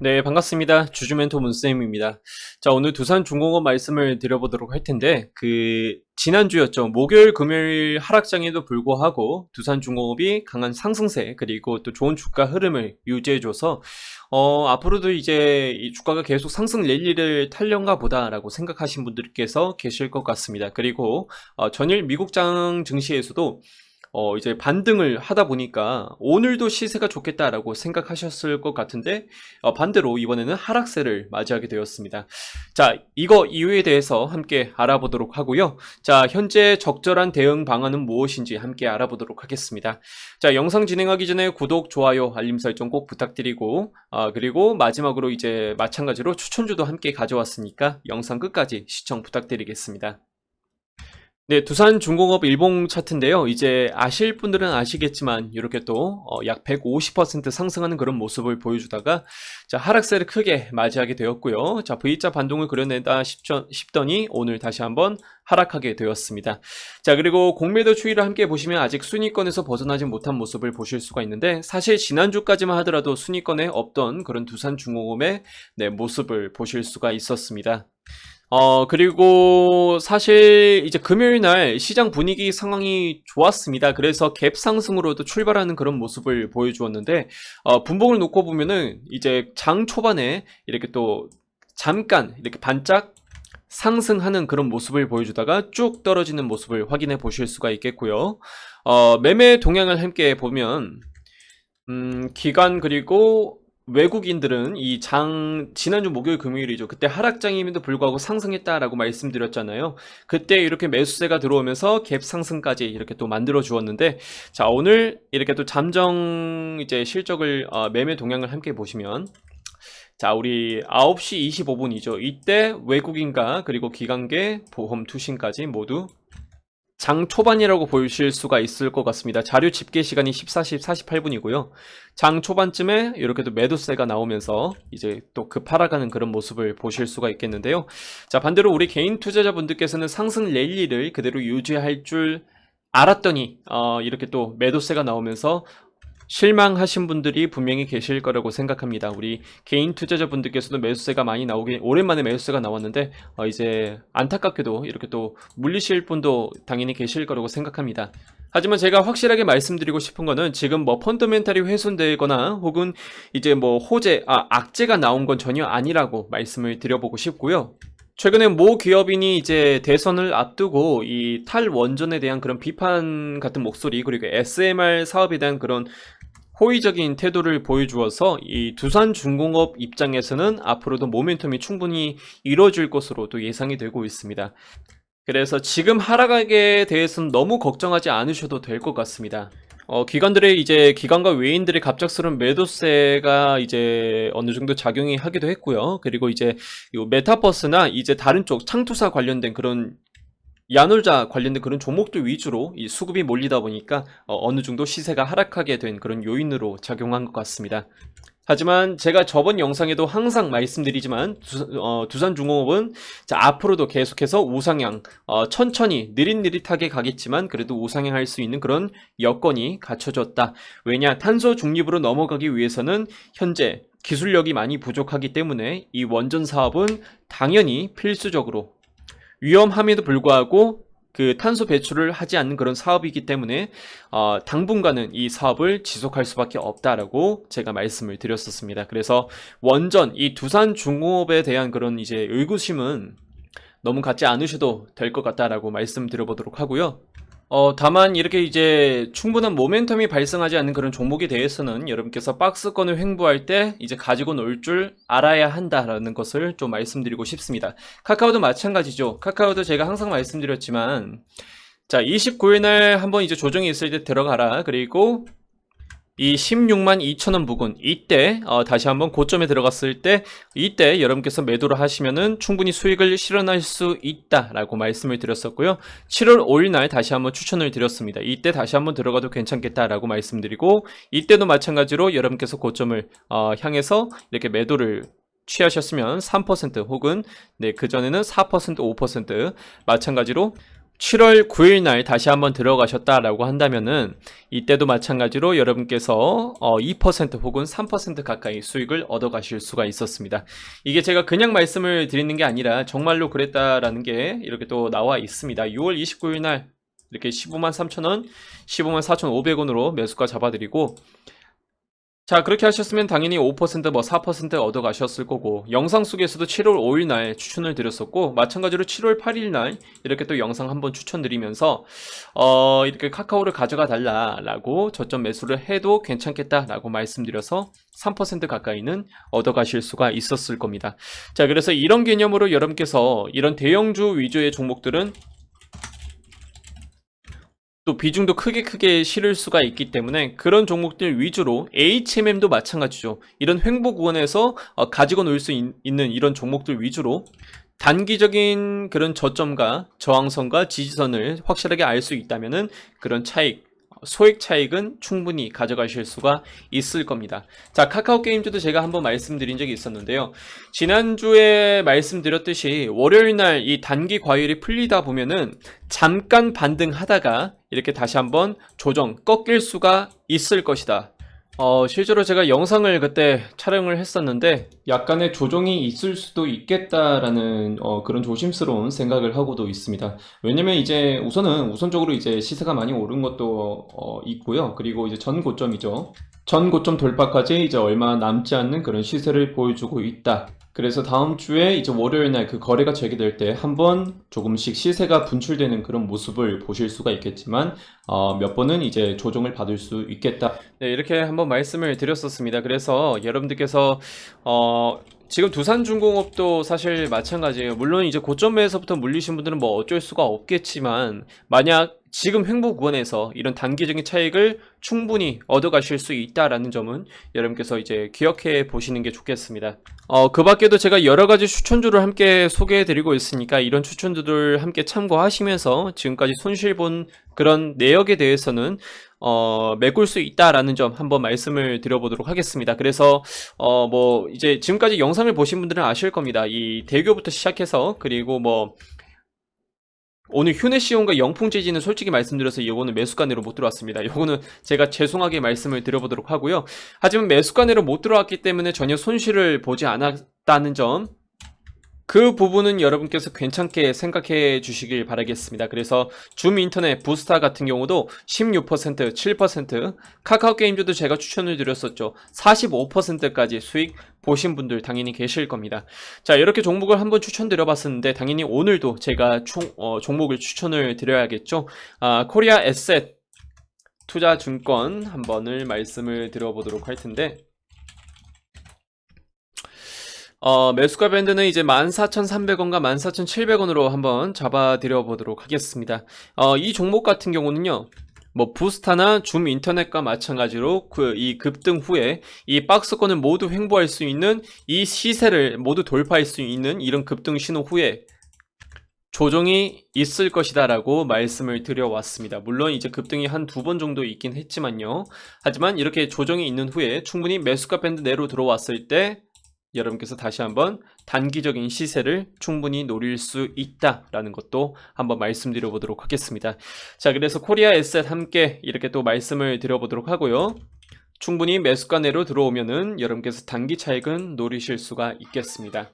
네, 반갑습니다. 주주멘토 문쌤입니다. 자, 오늘 두산 중공업 말씀을 드려보도록 할 텐데, 그, 지난주였죠. 목요일, 금요일 하락장에도 불구하고 두산 중공업이 강한 상승세, 그리고 또 좋은 주가 흐름을 유지해줘서, 어, 앞으로도 이제 이 주가가 계속 상승 랠리를 탈련가 보다라고 생각하신 분들께서 계실 것 같습니다. 그리고, 어, 전일 미국장 증시에서도 어, 이제 반등을 하다 보니까 오늘도 시세가 좋겠다라고 생각하셨을 것 같은데 어, 반대로 이번에는 하락세를 맞이하게 되었습니다. 자, 이거 이유에 대해서 함께 알아보도록 하고요. 자, 현재 적절한 대응 방안은 무엇인지 함께 알아보도록 하겠습니다. 자, 영상 진행하기 전에 구독, 좋아요, 알림 설정 꼭 부탁드리고 아, 그리고 마지막으로 이제 마찬가지로 추천주도 함께 가져왔으니까 영상 끝까지 시청 부탁드리겠습니다. 네, 두산 중공업 일봉 차트인데요. 이제 아실 분들은 아시겠지만 이렇게 또 약 150% 상승하는 그런 모습을 보여주다가 자, 하락세를 크게 맞이하게 되었고요. 자, V자 반동을 그려내다 싶- 싶더니 오늘 다시 한번 하락하게 되었습니다. 자, 그리고 공매도 추이를 함께 보시면 아직 순위권에서 벗어나지 못한 모습을 보실 수가 있는데 사실 지난주까지만 하더라도 순위권에 없던 그런 두산 중공업의 네, 모습을 보실 수가 있었습니다. 어, 그리고 사실 이제 금요일 날 시장 분위기 상황이 좋았습니다. 그래서 갭 상승으로도 출발하는 그런 모습을 보여주었는데, 어, 분봉을 놓고 보면은 이제 장 초반에 이렇게 또 잠깐 이렇게 반짝 상승하는 그런 모습을 보여주다가 쭉 떨어지는 모습을 확인해 보실 수가 있겠고요. 어, 매매 동향을 함께 보면, 음, 기간 그리고 외국인들은 이 장, 지난주 목요일 금요일이죠. 그때 하락장임에도 불구하고 상승했다라고 말씀드렸잖아요. 그때 이렇게 매수세가 들어오면서 갭 상승까지 이렇게 또 만들어 주었는데, 자, 오늘 이렇게 또 잠정 이제 실적을, 어, 매매 동향을 함께 보시면, 자, 우리 9시 25분이죠. 이때 외국인과 그리고 기관계, 보험, 투신까지 모두 장 초반이라고 보실 수가 있을 것 같습니다. 자료 집계 시간이 14시 48분이고요. 장 초반쯤에 이렇게 또 매도세가 나오면서 이제 또 급하락하는 그런 모습을 보실 수가 있겠는데요. 자, 반대로 우리 개인 투자자분들께서는 상승 랠리를 그대로 유지할 줄 알았더니 어, 이렇게 또 매도세가 나오면서 실망하신 분들이 분명히 계실 거라고 생각합니다. 우리 개인 투자자 분들께서도 매수세가 많이 나오긴 오랜만에 매수세가 나왔는데 어, 이제 안타깝게도 이렇게 또 물리실 분도 당연히 계실 거라고 생각합니다. 하지만 제가 확실하게 말씀드리고 싶은 거는 지금 뭐 펀더멘탈이 훼손되거나 혹은 이제 뭐 호재, 아, 악재가 나온 건 전혀 아니라고 말씀을 드려보고 싶고요. 최근에 모 기업인이 이제 대선을 앞두고 이 탈원전에 대한 그런 비판 같은 목소리 그리고 SMR 사업에 대한 그런 호의적인 태도를 보여주어서 이 두산중공업 입장에서는 앞으로도 모멘텀이 충분히 이루어질 것으로 도 예상이 되고 있습니다. 그래서 지금 하락에 대해서는 너무 걱정하지 않으셔도 될 것 같습니다. 어, 기관들의 이제 기관과 외인들의 갑작스러운 매도세가 이제 어느 정도 작용이 하기도 했고요. 그리고 이제 이 메타버스나 이제 다른 쪽 창투사 관련된 그런 야놀자 관련된 그런 종목들 위주로 이 수급이 몰리다 보니까 어, 느 정도 시세가 하락하게 된 그런 요인으로 작용한 것 같습니다. 하지만 제가 저번 영상에도 항상 말씀드리지만 두, 산 중공업은 자, 앞으로도 계속해서 우상향 어, 천천히 느릿느릿하게 가겠지만 그래도 우상향할 수 있는 그런 여건이 갖춰졌다. 왜냐 탄소 중립으로 넘어가기 위해서는 현재 기술력이 많이 부족하기 때문에 이 원전 사업은 당연히 필수적으로 위험함에도 불구하고 그 탄소 배출을 하지 않는 그런 사업이기 때문에 어, 당분간은 이 사업을 지속할 수밖에 없다라고 제가 말씀을 드렸었습니다. 그래서 원전 이 두산 중공업에 대한 그런 이제 의구심은 너무 갖지 않으셔도 될 것 같다라고 말씀드려보도록 하고요. 어, 다만 이렇게 이제 충분한 모멘텀이 발생하지 않는 그런 종목에 대해서는 여러분께서 박스권을 횡보할 때 이제 가지고 놀 줄 알아야 한다라는 것을 좀 말씀드리고 싶습니다. 카카오도 마찬가지죠. 카카오도 제가 항상 말씀드렸지만 자, 29일 날 한번 이제 조정이 있을 때 들어가라. 그리고 이 16만 2천원 부근 이때 어, 다시 한번 고점에 들어갔을 때 이때 여러분께서 매도를 하시면은 충분히 수익을 실현할 수 있다라고 말씀을 드렸었고요. 7월 5일 날 다시 한번 추천을 드렸습니다. 이때 다시 한번 들어가도 괜찮겠다라고 말씀드리고 이때도 마찬가지로 여러분께서 고점을 어, 향해서 이렇게 매도를 취하셨으면 3% 혹은 네, 그전에는 4% 5% 마찬가지로 7월 9일 날 다시 한번 들어가셨다라고 한다면은 이때도 마찬가지로 여러분께서 어, 2% 혹은 3% 가까이 수익을 얻어 가실 수가 있었습니다. 이게 제가 그냥 말씀을 드리는 게 아니라 정말로 그랬다라는 게 이렇게 또 나와 있습니다. 6월 29일 날 이렇게 15만 3천원, 15만 4,500원으로 매수가 잡아드리고 자, 그렇게 하셨으면 당연히 5%, 뭐 4% 얻어 가셨을 거고, 영상 속에서도 7월 5일 날 추천을 드렸었고, 마찬가지로 7월 8일 날 이렇게 또 영상 한번 추천드리면서, 어, 이렇게 카카오를 가져가 달라라고 저점 매수를 해도 괜찮겠다라고 말씀드려서 3% 가까이는 얻어 가실 수가 있었을 겁니다. 자, 그래서 이런 개념으로 여러분께서 이런 대형주 위주의 종목들은 또 비중도 크게 크게 실을 수가 있기 때문에 그런 종목들 위주로 HMM도 마찬가지죠. 이런 횡보 구간에서 어, 가지고 놀 수 있는 이런 종목들 위주로 단기적인 그런 저점과 저항선과 지지선을 확실하게 알 수 있다면은 그런 차익 소액 차익은 충분히 가져가실 수가 있을 겁니다. 자, 카카오 게임즈도 제가 한번 말씀드린 적이 있었는데요. 지난주에 말씀드렸듯이 월요일 날 이 단기 과열이 풀리다 보면은 잠깐 반등하다가 이렇게 다시 한번 조정 꺾일 수가 있을 것이다. 어, 실제로 제가 영상을 그때 촬영을 했었는데 약간의 조정이 있을 수도 있겠다라는 어, 그런 조심스러운 생각을 하고도 있습니다. 왜냐면 이제 우선은 우선적으로 이제 시세가 많이 오른 것도 어, 있고요. 그리고 이제 전 고점이죠. 전 고점 돌파까지 이제 얼마 남지 않는 그런 시세를 보여주고 있다. 그래서 다음 주에 이제 월요일 날 그 거래가 재개될 때 한번 조금씩 시세가 분출되는 그런 모습을 보실 수가 있겠지만 어, 몇 번은 이제 조정을 받을 수 있겠다. 네, 이렇게 한번 말씀을 드렸었습니다. 그래서 여러분들께서 어, 지금 두산중공업도 사실 마찬가지예요. 물론 이제 고점에서부터 물리신 분들은 뭐 어쩔 수가 없겠지만 만약 지금 횡보 구간에서 이런 단기적인 차익을 충분히 얻어가실 수 있다라는 점은 여러분께서 이제 기억해 보시는 게 좋겠습니다. 어, 그 밖에도 제가 여러 가지 추천주를 함께 소개해 드리고 있으니까 이런 추천주들 함께 참고하시면서 지금까지 손실 본 그런 내역에 대해서는 어, 메꿀 수 있다라는 점 한번 말씀을 드려보도록 하겠습니다. 그래서 어, 뭐 이제 지금까지 영상을 보신 분들은 아실 겁니다. 이 대교부터 시작해서 그리고 뭐 오늘 휴네시온과 영풍재지는 솔직히 말씀드려서 이거는 매수가내로 못 들어왔습니다. 이거는 제가 죄송하게 말씀을 드려보도록 하고요. 하지만 매수가내로 못 들어왔기 때문에 전혀 손실을 보지 않았다는 점. 그 부분은 여러분께서 괜찮게 생각해 주시길 바라겠습니다. 그래서 줌 인터넷 부스타 같은 경우도 16%, 7%, 카카오 게임즈도 제가 추천을 드렸었죠. 45%까지 수익 보신 분들 당연히 계실 겁니다. 자, 이렇게 종목을 한번 추천드려 봤었는데 당연히 오늘도 제가 총, 어, 종목을 추천을 드려야겠죠. 아, 코리아 에셋 투자증권 한 번을 말씀을 드려보도록 할 텐데 어, 매수가 밴드는 이제 14,300원과 14,700원으로 한번 잡아드려 보도록 하겠습니다. 어, 이 종목 같은 경우는요. 뭐 부스타나 줌 인터넷과 마찬가지로 그 이 급등 후에 이 박스권을 모두 횡보할 수 있는 이 시세를 모두 돌파할 수 있는 이런 급등 신호 후에 조정이 있을 것이다라고 말씀을 드려왔습니다. 물론 이제 급등이 한 두 번 정도 있긴 했지만요. 하지만 이렇게 조정이 있는 후에 충분히 매수가 밴드 내로 들어왔을 때 여러분께서 다시 한번 단기적인 시세를 충분히 노릴 수 있다라는 것도 한번 말씀드려 보도록 하겠습니다. 자, 그래서 코리아 에셋 함께 이렇게 또 말씀을 드려 보도록 하고요. 충분히 매수가 내로 들어오면은 여러분께서 단기 차익은 노리실 수가 있겠습니다.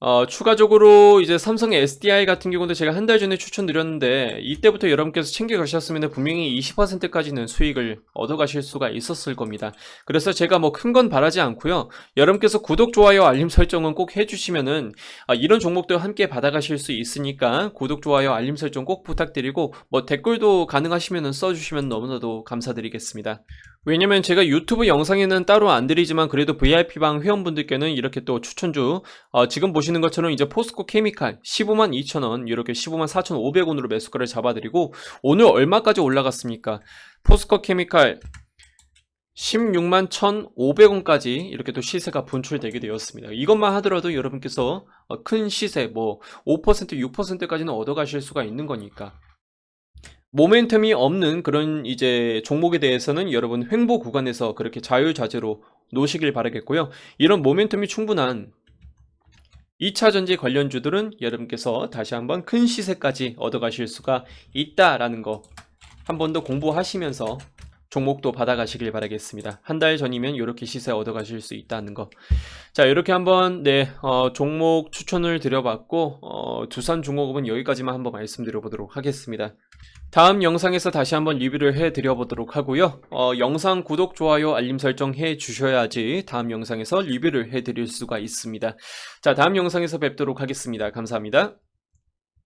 어, 추가적으로 이제 삼성의 SDI 같은 경우도 제가 한 달 전에 추천드렸는데 이때부터 여러분께서 챙겨가셨으면 분명히 20%까지는 수익을 얻어가실 수가 있었을 겁니다. 그래서 제가 뭐 큰 건 바라지 않고요. 여러분께서 구독, 좋아요, 알림 설정은 꼭 해주시면은 아, 이런 종목도 함께 받아가실 수 있으니까 구독, 좋아요, 알림 설정 꼭 부탁드리고 뭐 댓글도 가능하시면 써주시면 너무나도 감사드리겠습니다. 왜냐면 제가 유튜브 영상에는 따로 안 드리지만 그래도 VIP방 회원분들께는 이렇게 또 추천주 어, 지금 보시는 것처럼 이제 포스코 케미칼 15만 2천원 이렇게 15만 4천5백원으로 매수가를 잡아드리고 오늘 얼마까지 올라갔습니까? 포스코 케미칼 16만 1,500원까지 이렇게 또 시세가 분출되게 되었습니다. 이것만 하더라도 여러분께서 어, 큰 시세 뭐 5% 6%까지는 얻어가실 수가 있는 거니까 모멘텀이 없는 그런 이제 종목에 대해서는 여러분 횡보 구간에서 그렇게 자유자재로 놓으시길 바라겠고요. 이런 모멘텀이 충분한 2차 전지 관련주들은 여러분께서 다시 한번 큰 시세까지 얻어가실 수가 있다라는 거 한 번 더 공부하시면서 종목도 받아가시길 바라겠습니다. 한 달 전이면 이렇게 시세 얻어가실 수 있다는 거. 자, 이렇게 한번 네 어, 종목 추천을 드려봤고 어, 두산중공업은 여기까지만 한번 말씀드려보도록 하겠습니다. 다음 영상에서 다시 한번 리뷰를 해드려보도록 하고요. 어, 영상 구독, 좋아요, 알림 설정 해 주셔야지 다음 영상에서 리뷰를 해드릴 수가 있습니다. 자, 다음 영상에서 뵙도록 하겠습니다. 감사합니다.